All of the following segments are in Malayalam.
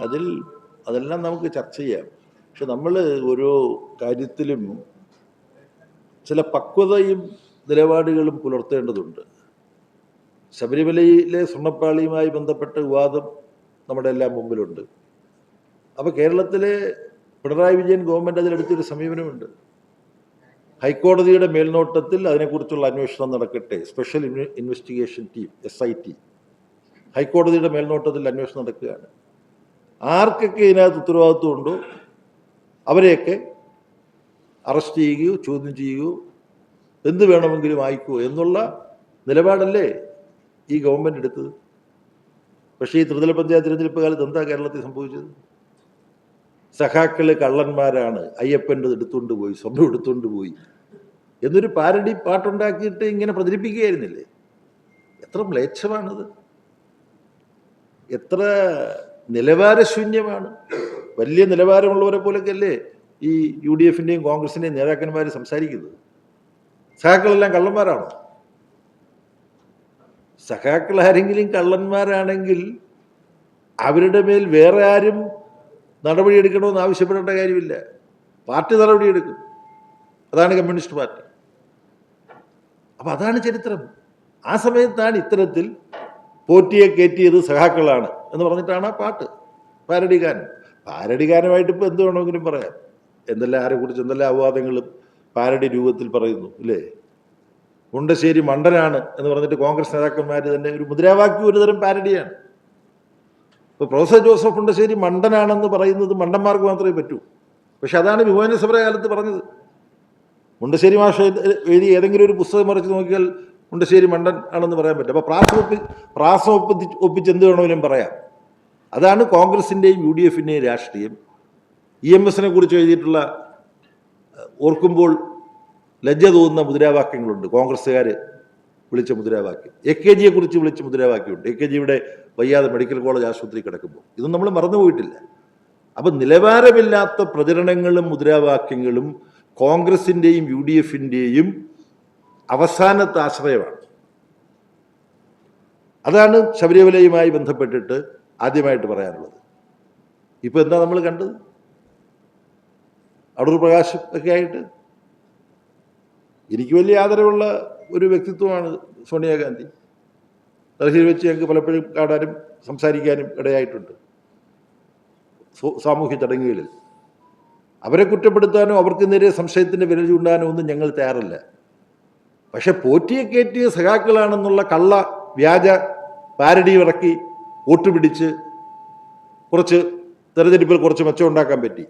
അതിൽ അതെല്ലാം നമുക്ക് ചർച്ച ചെയ്യാം. പക്ഷെ നമ്മൾ ഓരോ കാര്യത്തിലും ചില പക്വതയും നിലപാടുകളും പുലർത്തേണ്ടതുണ്ട്. ശബരിമലയിലെ സ്വർണപ്പാളിയുമായി ബന്ധപ്പെട്ട വിവാദം നമ്മുടെ എല്ലാം മുമ്പിലുണ്ട്. അപ്പോൾ കേരളത്തിലെ പിണറായി വിജയൻ ഗവൺമെന്റ് അതിലെടുത്തൊരു സമീപനമുണ്ട്. ഹൈക്കോടതിയുടെ മേൽനോട്ടത്തിൽ അതിനെക്കുറിച്ചുള്ള അന്വേഷണം നടക്കട്ടെ. Special investigation team S I T ഹൈക്കോടതിയുടെ മേൽനോട്ടത്തിൽ അന്വേഷണം നടക്കുകയാണ്. ആർക്കൊക്കെ ഇതിനകത്ത് ഉത്തരവാദിത്വം ഉണ്ടോ? അവരെയൊക്കെ അറസ്റ്റ് ചെയ്യുകയോ ചോദ്യം ചെയ്യുകയോ എന്ത് വേണമെങ്കിലും ആയിക്കോ എന്നുള്ള നിലപാടല്ലേ ഈ ഗവൺമെന്റ് എടുത്തത്? പക്ഷേ ഈ ത്രിതല പഞ്ചായത്ത് തിരഞ്ഞെടുപ്പ് കാലത്ത് എന്താ കേരളത്തിൽ സംഭവിച്ചത്? സഖാക്കൾ കള്ളന്മാരാണ്. അയ്യപ്പന്റെ എടുത്തുകൊണ്ട് പോയി സ്വർണം എടുത്തുകൊണ്ട് പോയി എന്നൊരു പാരഡി പാട്ടുണ്ടാക്കിയിട്ട് ഇങ്ങനെ പ്രചരിപ്പിക്കുകയായിരുന്നില്ലേ? എത്ര മ്ലേച്ഛമാണത്. എത്ര നിലവാരശൂന്യമാണ്. വലിയ നിലവാരമുള്ളവരെ പോലൊക്കെ അല്ലേ ഈ യു ഡി എഫിന്റെയും കോൺഗ്രസിന്റെയും നേതാക്കന്മാർ സംസാരിക്കുന്നത്? സഖാക്കളെല്ലാം കള്ളന്മാരാണോ? സഖാക്കൾ ആരെങ്കിലും കള്ളന്മാരാണെങ്കിൽ അവരുടെ മേൽ വേറെ ആരും നടപടിയെടുക്കണമെന്ന് ആവശ്യപ്പെടേണ്ട കാര്യമില്ല. പാർട്ടി നടപടിയെടുക്കും. അതാണ് കമ്മ്യൂണിസ്റ്റ് പാർട്ടി. അപ്പം അതാണ് ചരിത്രം. ആ സമയത്താണ് ഇത്തരത്തിൽ പോറ്റിയെ കയറ്റിയത് സഖാക്കളാണ് എന്ന് പറഞ്ഞിട്ടാണ് ആ പാട്ട്. പാരടിഗാനം പാരടിഗാനമായിട്ട് ഇപ്പോൾ എന്ത് വേണമെങ്കിലും പറയാം. എന്തെല്ലാം ആരെ കുറിച്ച് എന്തെല്ലാം അപവാദങ്ങളും പാരഡി രൂപത്തിൽ പറയുന്നു ഇല്ലേ? മുണ്ടശ്ശേരി മണ്ടനാണ് എന്ന് പറഞ്ഞിട്ട് കോൺഗ്രസ് നേതാക്കന്മാർ തന്നെ ഒരു മുദ്രാവാക്യം ഒരുതരം പാരഡിയാണ് ഇപ്പോൾ പ്രൊഫസർ ജോസഫ് മുണ്ടശ്ശേരി മണ്ടനാണെന്ന് പറയുന്നത് മണ്ടന്മാർക്ക് മാത്രമേ പറ്റൂ. പക്ഷെ അതാണ് വിമോചന കാലത്ത് പറഞ്ഞത്. മുണ്ടശ്ശേരി മാഷ എഴുതി ഏതെങ്കിലും ഒരു പുസ്തകം മറിച്ച് നോക്കിയാൽ മുണ്ടശ്ശേരി മണ്ടൻ ആണെന്ന് പറയാൻ പറ്റും. അപ്പോൾ പ്രാസം ഒപ്പി പ്രാസം ഒപ്പി ഒപ്പിച്ച് എന്ത് വേണമെങ്കിലും പറയാം. അതാണ് കോൺഗ്രസിന്റെയും യു ഡി എഫിന്റെയും രാഷ്ട്രീയം. ഇ എം എസിനെ കുറിച്ച് എഴുതിയിട്ടുള്ള ഓർക്കുമ്പോൾ ലജ്ജ തോന്നുന്ന മുദ്രാവാക്യങ്ങളുണ്ട്. കോൺഗ്രസ്സുകാർ വിളിച്ച മുദ്രാവാക്യം. എ കെ ജിയെ കുറിച്ച് വിളിച്ച മുദ്രാവാക്യമുണ്ട്. എ കെ ജിയുടെ വയ്യാതെ മെഡിക്കൽ കോളേജ് ആശുപത്രി കിടക്കുമ്പോൾ. ഇതൊന്നും നമ്മൾ മറന്നുപോയിട്ടില്ല അപ്പം നിലവാരമില്ലാത്ത പ്രചരണങ്ങളും മുദ്രാവാക്യങ്ങളും കോൺഗ്രസിന്റെയും യു ഡി എഫിന്റെയും അവസാനത്തെ ആശ്രയമാണ്. അതാണ് ശബരിമലയുമായി ബന്ധപ്പെട്ടിട്ട് ആദ്യമായിട്ട് പറയാനുള്ളത്. ഇപ്പോൾ എന്താ നമ്മൾ കണ്ടത്? അടൂർ പ്രകാശ് ഒക്കെ ആയിട്ട്? എനിക്ക് വലിയ ആദരവുള്ള ഒരു വ്യക്തിത്വമാണ് സോണിയാഗാന്ധി ഡൽഹിയിൽ വെച്ച് ഞങ്ങൾക്ക് പലപ്പോഴും കാണാനും സംസാരിക്കാനും ഇടയായിട്ടുണ്ട്. സാമൂഹ്യ ചടങ്ങുകളിൽ. അവരെ കുറ്റപ്പെടുത്താനോ അവർക്ക് നേരെ സംശയത്തിന്റെ വിരൽ ചൂണ്ടാനോ ഒന്നും ഞങ്ങൾ തയ്യാറല്ല. പക്ഷെ പോറ്റിയെ കയറ്റിയ സഖാക്കളാണെന്നുള്ള കള്ള വ്യാജ പാരഡി ഇറക്കി വോട്ട് പിടിച്ച് കുറച്ച് തെരഞ്ഞെടുപ്പിൽ കുറച്ച് മെച്ചം ഉണ്ടാക്കാൻ പറ്റി.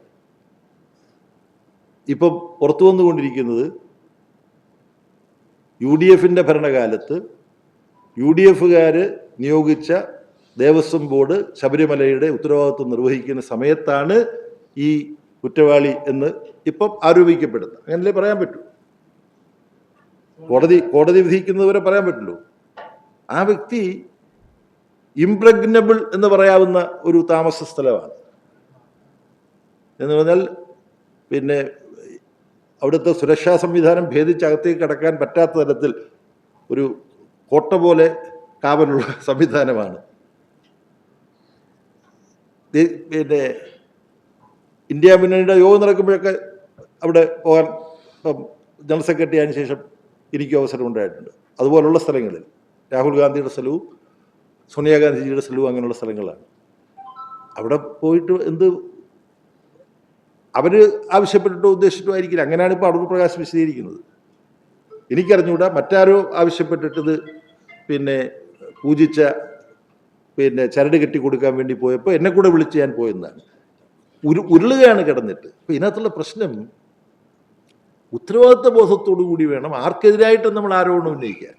ഇപ്പം പുറത്തു വന്നുകൊണ്ടിരിക്കുന്നത് യു ഡി എഫിന്റെ ഭരണകാലത്ത് യു ഡി എഫുകാർ നിയോഗിച്ച ദേവസ്വം ബോർഡ് ശബരിമലയുടെ ഉത്തരവാദിത്വം നിർവഹിക്കുന്ന സമയത്താണ് ഈ കുറ്റവാളി എന്ന് ഇപ്പം ആരോപിക്കപ്പെടുന്നത്. അങ്ങനല്ലേ പറയാൻ പറ്റൂ. കോടതി കോടതി വിധിക്കുന്നവരെ പറയാൻ പറ്റുള്ളൂ ആ വ്യക്തി ഇംപ്രഗ്നബിൾ എന്ന് പറയാവുന്ന ഒരു താമസ സ്ഥലമാണ്. എന്ന് പറഞ്ഞാൽ പിന്നെ അവിടുത്തെ സുരക്ഷാ സംവിധാനം ഭേദിച്ച് അകത്തേക്ക് കിടക്കാൻ പറ്റാത്ത തരത്തിൽ ഒരു കോട്ട പോലെ കാവലുള്ള സംവിധാനമാണ്. പിന്നെ ഇന്ത്യ മുന്നണിയുടെ യോഗം നടക്കുമ്പോഴൊക്കെ അവിടെ പോകാൻ ജനറൽ സെക്രട്ടറി ആയതിനു ശേഷം എനിക്കും അവസരം ഉണ്ടായിട്ടുണ്ട്. അതുപോലുള്ള സ്ഥലങ്ങളിൽ രാഹുൽ ഗാന്ധിയുടെ സ്ഥലവും സോണിയാഗാന്ധിജിയുടെ സ്ഥലവും അങ്ങനെയുള്ള സ്ഥലങ്ങളാണ്. അവിടെ പോയിട്ട് എന്ത് അവർ ആവശ്യപ്പെട്ടിട്ടോ ഉദ്ദേശിച്ചിട്ടോ ആയിരിക്കില്ല. അങ്ങനെയാണ് ഇപ്പോൾ അടൂർ പ്രകാശ് വിശദീകരിക്കുന്നത്. എനിക്കറിഞ്ഞുകൂടാ മറ്റാരോ ആവശ്യപ്പെട്ടിട്ടത് പിന്നെ പൂജിച്ച പിന്നെ ചരട് കെട്ടി കൊടുക്കാൻ വേണ്ടി പോയപ്പോൾ എന്നെ കൂടെ വിളിച്ച് ഞാൻ പോയെന്നാണ്. ഉരു ഉരുളുകയാണ് കിടന്നിട്ട്. അപ്പോൾ ഇതിനകത്തുള്ള പ്രശ്നം ഉത്തരവാദിത്വ ബോധത്തോടു കൂടി വേണം. ആർക്കെതിരായിട്ടും നമ്മൾ ആരോപണം ഉന്നയിക്കാൻ.